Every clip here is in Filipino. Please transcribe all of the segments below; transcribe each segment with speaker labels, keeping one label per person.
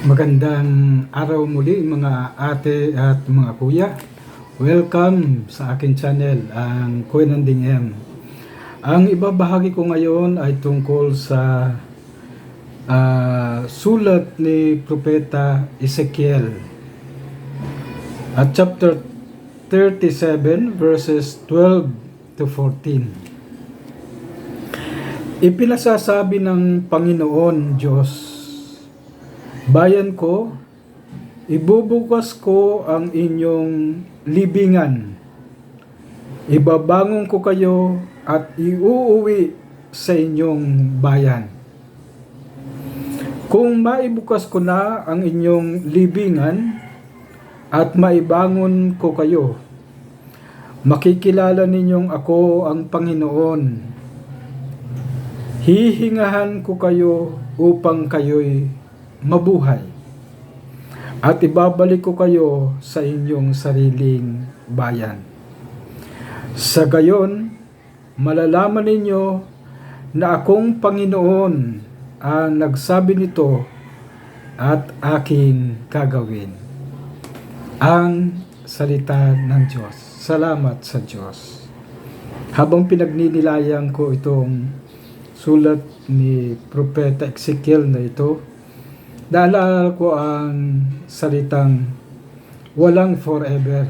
Speaker 1: Magandang araw muli mga ate at mga kuya. Welcome sa akin channel, ang Kuya Nanding M. Ang ibabahagi ko ngayon ay tungkol sa ah, sulat ni Propeta Ezekiel at chapter 37 verses 12 to 14. Ipinasasabi ng Panginoon Diyos Bayan ko, ibubukas ko ang inyong libingan. Ibabangon ko kayo at iuuwi sa inyong bayan. Kung maibukas ko na ang inyong libingan at maibangon ko kayo, makikilala ninyong ako ang Panginoon. Hihingahan ko kayo upang kayo'y mabuhay. At ibabalik ko kayo sa inyong sariling bayan. Sa gayon, malalaman ninyo na akong Panginoon ang nagsabi nito at aking gagawin. Ang salita ng Diyos. Salamat sa Diyos. Habang pinagninilayan ko itong sulat ni Propeta Ezekiel na ito, Naalala ko ang salitang walang forever.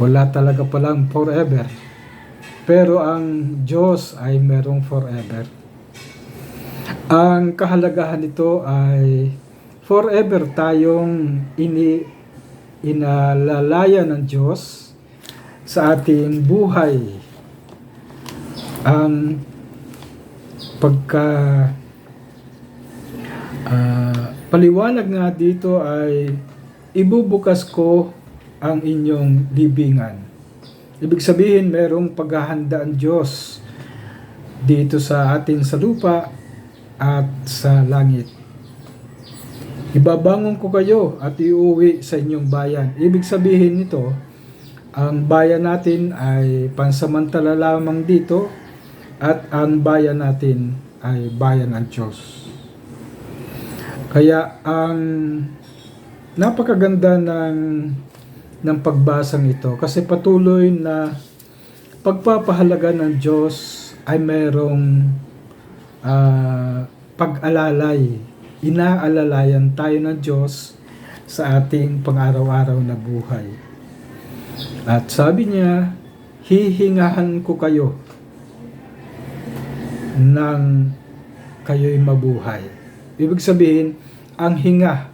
Speaker 1: Wala talaga palang forever. Pero ang Diyos ay merong forever. Ang kahalagahan nito ay forever tayong ini inalalaya ng Diyos sa ating buhay. Ang pagka Ah, paliwanag nga dito ay ibubukas ko ang inyong libingan. Ibig sabihin, merong paghahanda ang Diyos dito sa atin sa lupa at sa langit. Ibabangon ko kayo at iuwi sa inyong bayan. Ibig sabihin nito, ang bayan natin ay pansamantala lamang dito at ang bayan natin ay bayan ng Diyos. Kaya ang napakaganda ng ng pagbasang ito kasi patuloy na pagpapahalaga ng Diyos ay merong uh, pag-alalay. Inaalalayan tayo ng Diyos sa ating pang-araw-araw na buhay. At sabi niya, hihingahan ko kayo nang kayo'y mabuhay. Ibig sabihin, ang hinga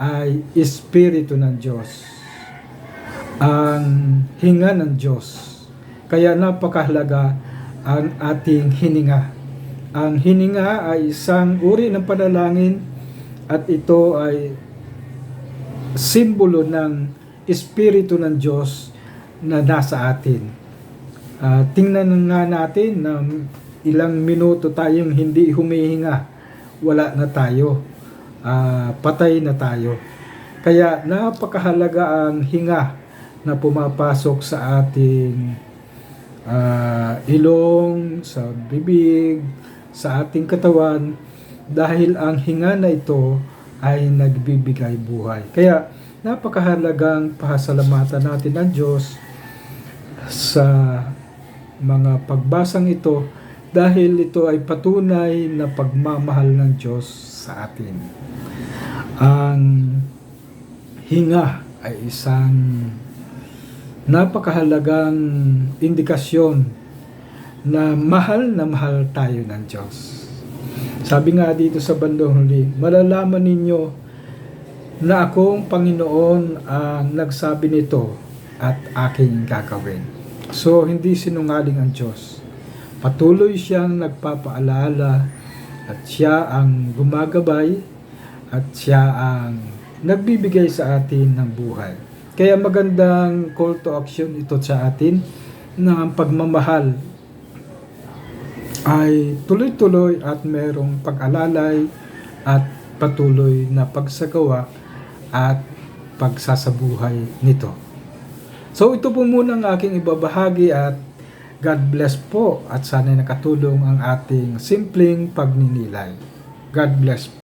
Speaker 1: ay espiritu ng Diyos. Ang hinga ng Diyos. Kaya napakahalaga ang ating hininga. Ang hininga ay isang uri ng panalangin at ito ay simbolo ng espiritu ng Diyos na nasa atin. Uh, tingnan nga natin na ilang minuto tayong hindi humihinga wala na tayo. Uh, patay na tayo. Kaya napakahalaga ang hinga na pumapasok sa ating uh, ilong, sa bibig, sa ating katawan dahil ang hinga na ito ay nagbibigay buhay. Kaya napakahalagang pasalamatan natin ang Diyos sa mga pagbasang ito dahil ito ay patunay na pagmamahal ng Diyos sa atin. Ang hinga ay isang napakahalagang indikasyon na mahal na mahal tayo ng Diyos. Sabi nga dito sa bandong huli, malalaman ninyo na akong Panginoon ang nagsabi nito at aking gagawin. So, hindi sinungaling ang Diyos. Patuloy siyang nagpapaalala at siya ang gumagabay at siya ang nagbibigay sa atin ng buhay. Kaya magandang call to action ito sa atin na ang pagmamahal ay tuloy-tuloy at merong pag-alalay at patuloy na pagsagawa at pagsasabuhay nito. So ito po muna ang aking ibabahagi at God bless po at sana nakatulong ang ating simpleng pagninilay. God bless.